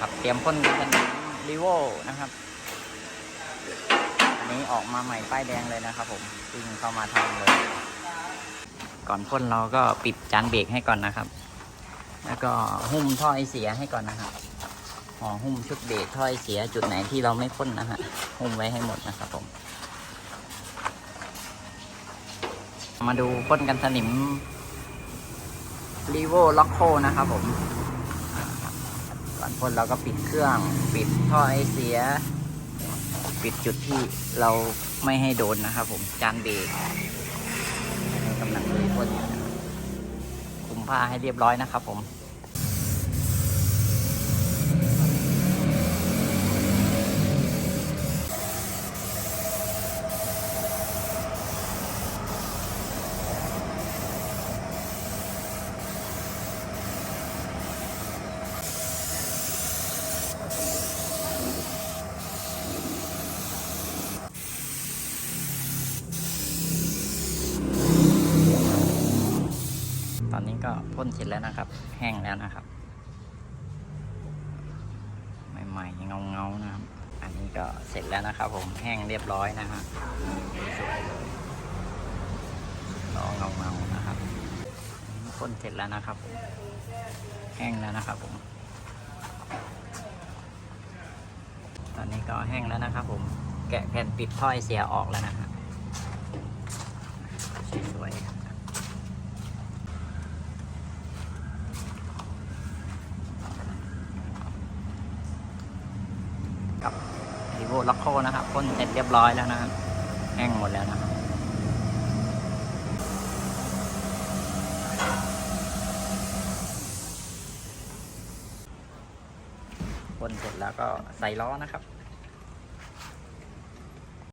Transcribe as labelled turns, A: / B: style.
A: ครับเตรียมพ่นกันรีโวนะครับ อันนี้ออกมาใหม่ป้ายแดงเลยนะครับ ผมวิ่งเข้ามาทำเลย ก่อนพ่นเราก็ปิดจานเบรกให้ก่อนนะครับ แล้วก็หุ้มท่อไอเสียให้ก่อนนะครับห่อหุ้มชุดเบรกท่อไอเสียจุดไหนที่เราไม่พ่นนะฮะหุ้มไว้ให้หมดนะครับผม มาดูพ่นกันสนิมรีโวล็อกโคนะครับผม อนพ่นเราก็ปิดเครื่อง ปิดท่อไอเสีย ปิดจุดที่เราไม่ให้โดนนะครับผมจานเบรกกำลังเลยพ่นอยู่คุมผ้าให้เรียบร้อยนะครับผม ตอนนี้ก็พ่นเสร็จแล้วนะครับ แห้งแล้วนะครับ ใหม่ๆเงาเงาๆนะครับ อันนี้ก็เสร็จแล้วนะครับ ผมแห้งเรียบร้อยนะฮะสวยเลยล้อเงาเงาๆนะครับพ่นเสร็จแล้วนะครับ แห้งแล้วนะครับ ผม ตอนนี้ก็แห้งแล้วนะครับ ผมแกะแผ่นปิดถ้อยเสียออกแล้วนะครับสวยๆ กับ โวล็อกโคนะครับพ่นเสร็จเรียบร้อยแล้วนะครับแห้งหมดแล้วนะครับพ่นเสร็จแล้วก็ใส่ล้อนะครับ